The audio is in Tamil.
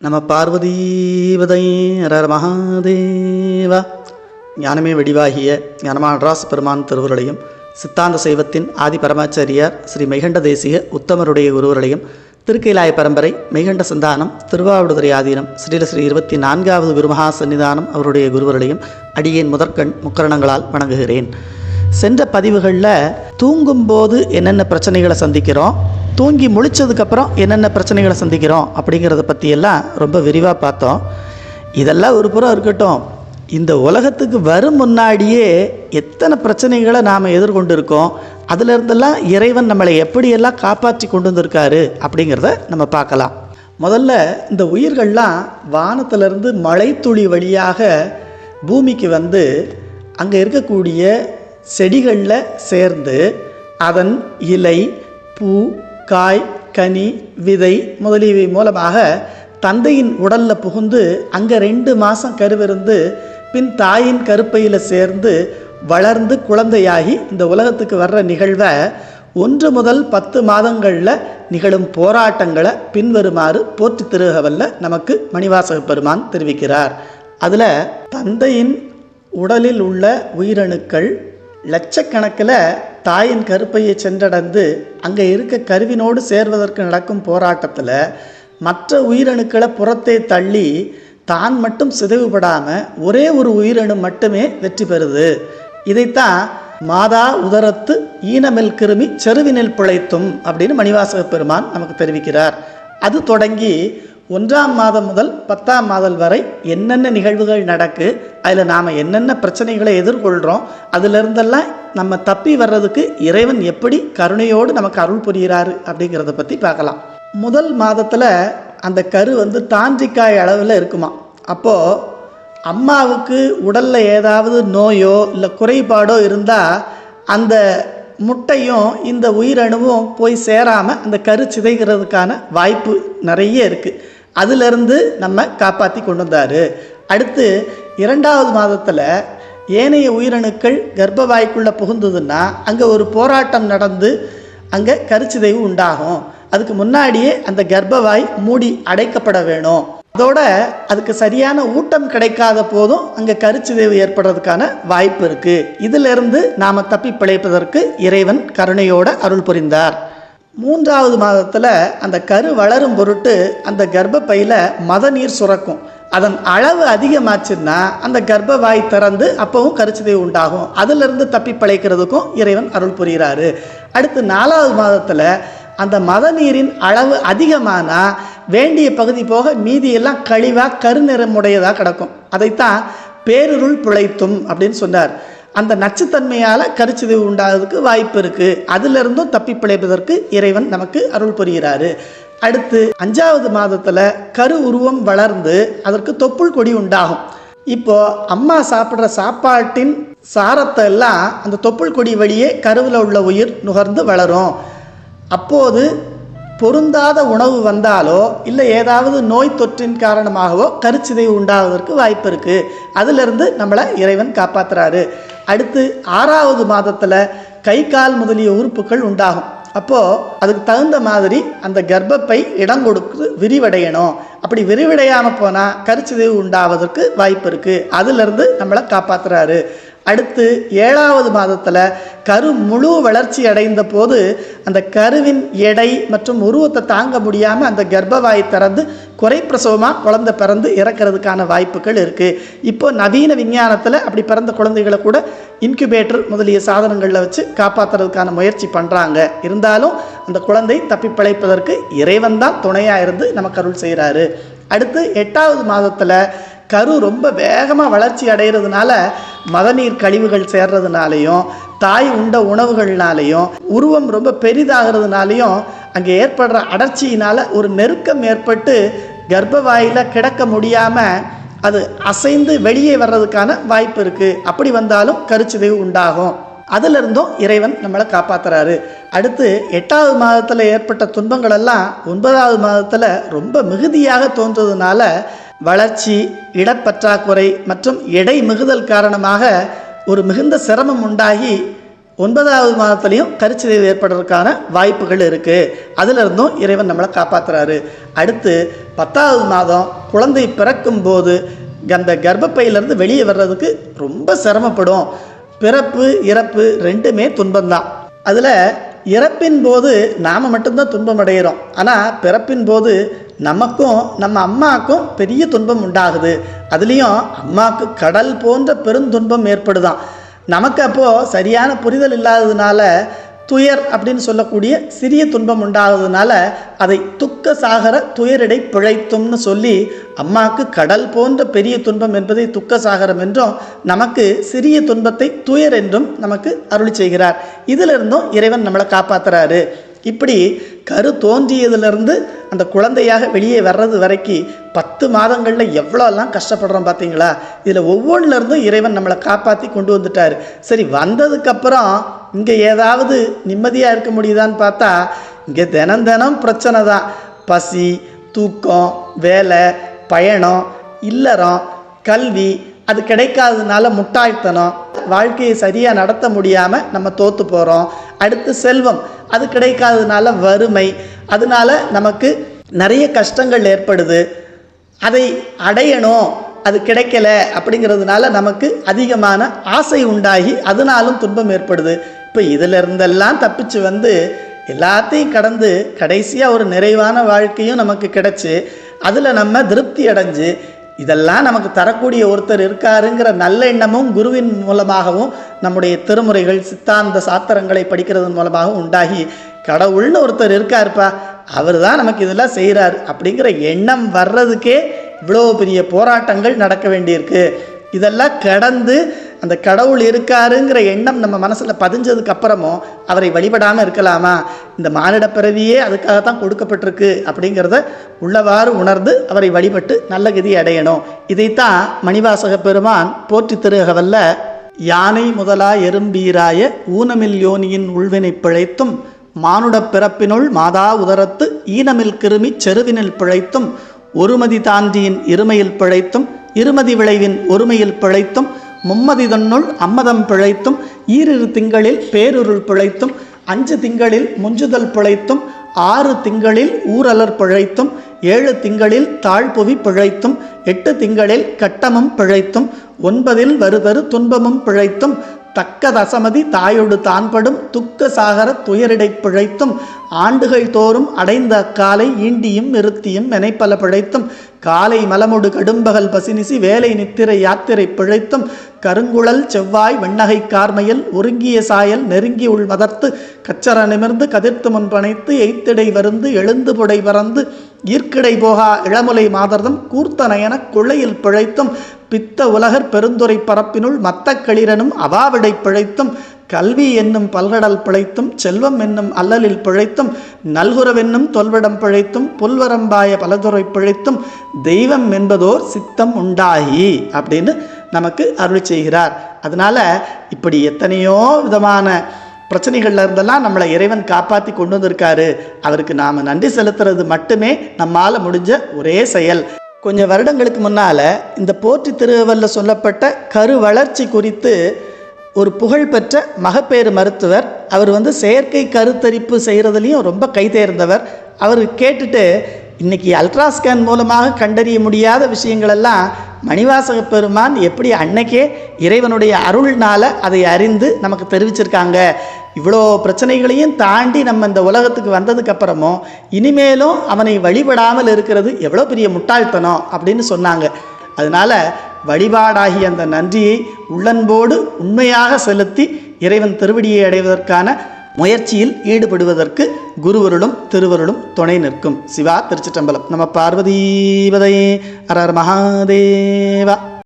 நம பார்வதீபதை ஹரர் மகாதேவா. ஞானமே வெடிவாகிய ஞானமான்ராஸ் பெருமான் திருவுருளையும் சித்தாந்த சைவத்தின் ஆதி பரமாச்சாரியார் ஸ்ரீ மெகண்ட தேசிக உத்தமருடைய குருவர்களையும் திருக்கைலாய பரம்பரை மெய்கண்ட சந்தானம் திருவாவடுதுறை ஆதீனம் ஸ்ரீல ஸ்ரீ இருபத்தி நான்காவது குருமகா சன்னிதானம் அவருடைய குருவர்களையும் அடியேன் முதற்கண் முக்கரணங்களால் வணங்குகிறேன். சென்ற பதிவுகளில் தூங்கும்போது என்னென்ன பிரச்சனைகளை சந்திக்கிறோம் தூங்கி முழிச்சதுக்கப்புறம் என்னென்ன பிரச்சனைகளை சந்திக்கிறோம் அப்படிங்கிறத பற்றியெல்லாம் ரொம்ப விரிவாக பார்த்தோம். இதெல்லாம் ஒரு புறம் இருக்கட்டும். இந்த உலகத்துக்கு வரும் முன்னாடியே எத்தனை பிரச்சனைகளை நாம் எதிர்கொண்டு இருக்கோம் அதிலிருந்தெல்லாம் இறைவன் நம்மளை எப்படியெல்லாம் காப்பாற்றி கொண்டு வந்திருக்காரு அப்படிங்கிறத நம்ம பார்க்கலாம். முதல்ல இந்த உயிர்கள்லாம் வானத்திலிருந்து மழைத்துளி வழியாக பூமிக்கு வந்து அங்கே இருக்கக்கூடிய செடிகளில் சேர்ந்து அதன் இலை பூ காய் கனி விதை முதலியவை மூலமாக தந்தையின் உடலில் புகுந்து அங்கே ரெண்டு மாதம் கருவிருந்து பின் தாயின் கருப்பையில் சேர்ந்து வளர்ந்து குழந்தையாகி இந்த உலகத்துக்கு வர்ற நிகழ்வை ஒன்று முதல் பத்து மாதங்களில் நிகழும் போராட்டங்களை பின்வருமாறு போற்றி திருகவல்ல நமக்கு மணிவாசக பெருமான் தெரிவிக்கிறார். அதில் தந்தையின் உடலில் உள்ள உயிரணுக்கள் லட்சக்கணக்கில் தாயின் கருப்பையை சென்றடைந்து அங்கே இருக்க கருவினோடு சேர்வதற்கு நடக்கும் போராட்டத்தில் மற்ற உயிரணுக்களை புறத்தே தள்ளி தான் மட்டும் சிதைவுபடாமல் ஒரே ஒரு உயிரணு மட்டுமே வெற்றி பெறுது. இதைத்தான் மாதா உதரத்து ஈனமெல் கிருமி செருவினில் பிழைத்தும் அப்படின்னு மணிவாசக பெருமான் நமக்கு தெரிவிக்கிறார். அது தொடங்கி ஒன்றாம் மாதம் முதல் பத்தாம் மாதம் வரை என்னென்ன நிகழ்வுகள் நடக்கு அதில் நாம் என்னென்ன பிரச்சனைகளை எதிர்கொள்கிறோம் அதிலிருந்தெல்லாம் நம்ம தப்பி வர்றதுக்கு இறைவன் எப்படி கருணையோடு நமக்கு அருள் புரிகிறாரு அப்படிங்கிறத பற்றி பார்க்கலாம். முதல் மாதத்தில் அந்த கரு வந்து தாஞ்சிக்காய் அளவில் இருக்குமா? அப்போது அம்மாவுக்கு உடலில் ஏதாவது நோயோ இல்லை குறைபாடோ இருந்தால் அந்த முட்டையும் இந்த உயிரணுவும் போய் சேராமல் அந்த கரு சிதைகிறதுக்கான வாய்ப்பு நிறைய இருக்குது அதிலிருந்து நம்ம காப்பாற்றி கொண்டு வந்தார். அடுத்து இரண்டாவது மாதத்தில் ஏனைய உயிரணுக்கள் கர்ப்பவாய்க்குள்ளே புகுந்ததுன்னா அங்கே ஒரு போராட்டம் நடந்து அங்கே கருச்சிதைவு உண்டாகும். அதுக்கு முன்னாடியே அந்த கர்ப்பவாய் மூடி அடைக்கப்பட வேணும். அதோட அதுக்கு சரியான ஊட்டம் கிடைக்காத போதும் அங்கே கருச்சிதைவு ஏற்படுறதுக்கான வாய்ப்பு இருக்குது இதிலிருந்து நாம் தப்பி பிழைப்பதற்கு இறைவன் கருணையோட அருள் புரிந்தார். மூன்றாவது மாதத்தில் அந்த கரு வளரும் பொருட்டு அந்த கர்ப்பப்பையில் மத நீர் சுரக்கும். அதன் அளவு அதிகமாச்சுன்னா அந்த கர்ப்பவாய் திறந்து அப்பவும் கருச்சிதை உண்டாகும். அதிலிருந்து தப்பி பிழைக்கிறதுக்கும் இறைவன் அருள் புரிகிறாரு. அடுத்து நாலாவது மாதத்தில் அந்த மத நீரின் அளவு அதிகமானால் வேண்டிய பகுதி போக மீதியெல்லாம் கழிவாக கருநிறமுடையதாக கிடக்கும். அதைத்தான் பேருருள் பிழைத்தும் அப்படின்னு சொன்னார். அந்த நச்சுத்தன்மையால் கருச்சிதைவு உண்டாகிறதுக்கு வாய்ப்பு இருக்குது அதிலிருந்தும் தப்பி பிழைப்பதற்கு இறைவன் நமக்கு அருள் புரிகிறாரு. அடுத்து அஞ்சாவது மாதத்தில் கரு உருவம் வளர்ந்து அதற்கு தொப்புள் கொடி உண்டாகும். இப்போ அம்மா சாப்பிட்ற சாப்பாட்டின் சாரத்தை எல்லாம் அந்த தொப்புள் கொடி வழியே கருவில் உள்ள உயிர் நுகர்ந்து வளரும். அப்போது பொருந்தாத உணவு வந்தாலோ இல்லை ஏதாவது நோய் தொற்றின் காரணமாகவோ கருச்சிதைவு உண்டாவதற்கு வாய்ப்பு இருக்குது அதிலிருந்து நம்மளை இறைவன் காப்பாற்றுறாரு அடுத்து ஆறாவது மாதத்தில் கை கால் முதலிய உறுப்புகள் உண்டாகும். அப்போது அதுக்கு தகுந்த மாதிரி அந்த கர்ப்பப்பை இடம் கொடுத்து விரிவடையணும். அப்படி விரிவடையாமல் போனால் கருச்சிதைவு உண்டாவதற்கு வாய்ப்பு இருக்குது அதிலிருந்து நம்மளை காப்பாற்றுறாரு அடுத்து ஏழாவது மாதத்தில் கரு முழு வளர்ச்சி அடைந்த போது அந்த கருவின் எடை மற்றும் உருவத்தை தாங்க முடியாமல் அந்த கர்ப்பவாய் திறந்து குறைப்பிரசவமாக குழந்தை பிறந்து இறக்கிறதுக்கான வாய்ப்புகள் இருக்குது இப்போ நவீன விஞ்ஞானத்தில் அப்படி பிறந்த குழந்தைகளை கூட இன்குபேட்டர் முதலிய சாதனங்களில் வச்சு காப்பாற்றுறதுக்கான முயற்சி பண்ணுறாங்க இருந்தாலும் அந்த குழந்தை தப்பி பிழைப்பதற்கு இறைவன் தான் துணையாக இருந்து நமக்கு அருள் செய்கிறாரு அடுத்து எட்டாவது மாதத்தில் கரு ரொம்ப வேகமாக வளர்ச்சி அடைகிறதுனால மதநீர் கழிவுகள் சேர்றதுனாலையும் தாய் உண்ட உணவுகள்னாலையும் உருவம் ரொம்ப பெரிதாகிறதுனாலையும் அங்கே ஏற்படுற அடர்ச்சியினால் ஒரு நெருக்கம் ஏற்பட்டு கர்ப்பவாயில் கிடக்க முடியாமல் அது அசைந்து வெளியே வர்றதுக்கான வாய்ப்பு இருக்குது அப்படி வந்தாலும் கருச்சிதைவு உண்டாகும். அதிலிருந்தும் இறைவன் நம்மளை காப்பாற்றுறாரு அடுத்து எட்டாவது மாதத்தில் ஏற்பட்ட துன்பங்களெல்லாம் ஒன்பதாவது மாதத்தில் ரொம்ப மிகுதியாக தோன்றதுனால வளர்ச்சி இடப்பற்றாக்குறை மற்றும் எடை மிகுதல் காரணமாக ஒரு மிகுந்த சிரமம் உண்டாகி ஒன்பதாவது மாதத்துலேயும் கருச்சிதைவு ஏற்படுறதுக்கான வாய்ப்புகள் இருக்குது அதிலிருந்தும் இறைவன் நம்மளை காப்பாற்றுறாரு அடுத்து பத்தாவது மாதம் குழந்தை பிறக்கும்போது அந்த கர்ப்பப்பையிலேருந்து வெளியே வர்றதுக்கு ரொம்ப சிரமப்படும். பிறப்பு இறப்பு ரெண்டுமே துன்பம்தான். அதில் இறப்பின் போது நாம் மட்டும்தான் துன்பம் அடைகிறோம் ஆனால் பிறப்பின் போது நமக்கும் நம்ம அம்மாவுக்கும் பெரிய துன்பம் உண்டாகுது. அதுலேயும் அம்மாவுக்கு கடல் போன்ற பெருந்துன்பம் ஏற்படுதான். நமக்கு அப்போது சரியான புரிதல் இல்லாததுனால துயர் அப்படின்னு சொல்லக்கூடிய சிறிய துன்பம் உண்டாகுறதுனால அதை துக்க சாகர துயரிடை பிழைத்தும்னு சொல்லி அம்மாவுக்கு கடல் போன்ற பெரிய துன்பம் என்பதை துக்க சாகரம் என்றும் நமக்கு சிறிய துன்பத்தை துயர் என்றும் நமக்கு அருளி செய்கிறார். இதிலிருந்தும் இறைவன் நம்மளை காப்பாத்துறாரு. இப்படி கரு தோன்றியதிலிருந்து அந்த குழந்தையாக வெளியே வர்றது வரைக்கும் பத்து மாதங்களில் எவ்வளோலாம் கஷ்டப்படுறோம் பார்த்தீங்களா? இதில் ஒவ்வொன்றிலிருந்தும் இறைவன் நம்மளை காப்பாற்றி கொண்டு வந்துட்டார். சரி வந்ததுக்கப்புறம் இங்கே ஏதாவது நிம்மதியாக இருக்க முடியுதான்னு பார்த்தா இங்கே தினம் தினம் பிரச்சனை தான். பசி தூக்கம் வேலை பயணம் இல்லறம் கல்வி அது கிடைக்காததுனால முட்டாள்தனம். வாழ்க்கையை சரியாக நடத்த முடியாமல் நம்ம தோற்று போகிறோம் அடுத்து செல்வம். அது கிடைக்காததுனால வறுமை. அதனால நமக்கு நிறைய கஷ்டங்கள் ஏற்படுது. அதை அடையணும். அது கிடைக்கல அப்படிங்கிறதுனால நமக்கு அதிகமான ஆசை உண்டாகி அதனாலும் துன்பம் ஏற்படுது. இப்போ இதில் இருந்தெல்லாம் தப்பிச்சு வந்து எல்லாத்தையும் கடந்து கடைசியாக ஒரு நிறைவான வாழ்க்கையும் நமக்கு கிடச்சி அதில் நம்ம திருப்தி அடைஞ்சு இதெல்லாம் நமக்கு தரக்கூடிய ஒருத்தர் இருக்காருங்கிற நல்ல எண்ணமும் குருவின் மூலமாகவும் நம்முடைய திருமுறைகள் சித்தாந்த சாத்திரங்களை படிக்கிறதன் மூலமாகவும் உண்டாகி கடவுள்னு ஒருத்தர் இருக்காருப்பா அவர் தான் நமக்கு இதெல்லாம் செய்கிறார் அப்படிங்கிற எண்ணம் வர்றதுக்கே இவ்வளோ பெரிய போராட்டங்கள் நடக்க வேண்டியிருக்கு. இதெல்லாம் கடந்து அந்த கடவுள் இருக்காருங்கிற எண்ணம் நம்ம மனசில் பதிஞ்சதுக்கு அப்புறமும் அவரை வழிபடாமல் இருக்கலாமா? இந்த மானிட பிறவியே அதுக்காக தான் கொடுக்கப்பட்டிருக்கு அப்படிங்கிறத உள்ளவாறு உணர்ந்து அவரை வழிபட்டு நல்ல கதி அடையணும். இதைத்தான் மணிவாசக பெருமான் போற்றி திருகவல்ல யானை முதலா எறும்பீராய ஊனமில் யோனியின் உள்வினை பிழைத்தும் மானுடப் பிறப்பினுள் மாதா உதரத்து ஈனமில் கிருமி செருவினில் பிழைத்தும் ஒருமதி தாண்டியின் இருமையில் பிழைத்தும் இருமதி விளைவின் ஒருமையில் பிழைத்தும் மும்மதி தன்னுள் அம்மதம் பிழைத்தும் ஈரிரு திங்களில் பேருருள் பிழைத்தும் அஞ்சு திங்களில் முஞ்சுதல் பிழைத்தும் ஆறு திங்களில் ஊரலர் பிழைத்தும் ஏழு திங்களில் தாழ்புவி பிழைத்தும் எட்டு திங்களில் கட்டமும் பிழைத்தும் ஒன்பதில் வருதரு துன்பமும் பிழைத்தும் தக்க தசமதி தாயொடு தான்படும் துக்க சாகர துயரிடை பிழைத்தும் ஆண்டுகள் தோறும் அடைந்த அக்காலை ஈண்டியும் நிறுத்தியும் மெனைப்பல பிழைத்தும் காலை மலமுடு கடும்பகல் பசினிசி வேலை நித்திரை யாத்திரை பிழைத்தும் கருங்குழல் செவ்வாய் வெண்ணகை கார்மையில் ஒருங்கிய சாயல் நெருங்கி உள் மதர்த்து கச்சர நிமிர்ந்து கதிர்த்து முன்பனைத்து எய்த்திடை வருந்து எழுந்து புடை பறந்து ஈர்க்கிடை போகா இளமுலை மாதர்தம் கூர்த்த நயன குழையில் பிழைத்தும் பித்த உலகர் பெருந்துரை பரப்பினுள் மத்த களிரனும் அவாவிடை பிழைத்தும் கல்வி என்னும் பல்கடல் பிழைத்தும் செல்வம் என்னும் அல்லலில் பிழைத்தும் நல்குறவென்னும் தொல்விடம் பிழைத்தும் புல்வரம்பாய பலதுறை பிழைத்தும் தெய்வம் என்பதோர் சித்தம் உண்டாகி அப்படின்னு நமக்கு அருள் செய்கிறார். அதனால இப்படி எத்தனையோ விதமான பிரச்சனைகள்ல இருந்தெல்லாம் நம்மளை இறைவன் காப்பாற்றி கொண்டு வந்திருக்காரு. அவருக்கு நாம் நன்றி செலுத்துறது மட்டுமே நம்மால் முடிஞ்ச ஒரே செயல். கொஞ்சம் வருடங்களுக்கு முன்னால் இந்த போற்றி திருவல்ல சொல்லப்பட்ட கரு வளர்ச்சி குறித்து ஒரு புகழ்பெற்ற மகப்பேறு மருத்துவர். அவர் வந்து செயற்கை கருத்தரிப்பு செய்கிறதுலையும் ரொம்ப கைதேர்ந்தவர். அவர் கேட்டுட்டு இன்னைக்கு அல்ட்ராஸ்கேன் மூலமாக கண்டறிய முடியாத விஷயங்களெல்லாம் மணிவாசக பெருமான் எப்படி அன்னைக்கே இறைவனுடைய அருள்னால் அதை அறிந்து நமக்கு தெரிவிச்சிருக்காங்க? இவ்வளோ பிரச்சனைகளையும் தாண்டி நம்ம இந்த உலகத்துக்கு வந்ததுக்கு அப்புறமும் இனிமேலும் அவனை வழிபடாமல் இருக்கிறது எவ்வளோ பெரிய முட்டாள்தனம் அப்படின்னு சொன்னாங்க. அதனால வழிபாடாகிய அந்த நன்றியை உள்ளன்போடு உண்மையாக செலுத்தி இறைவன் திருவடியை அடைவதற்கான முயற்சியில் ஈடுபடுவதற்கு குருவருளும் திருவருளும் துணை நிற்கும். சிவா திருச்சிற்றம்பலம். நம்ம பார்வதீபதை அரர் மகாதேவா.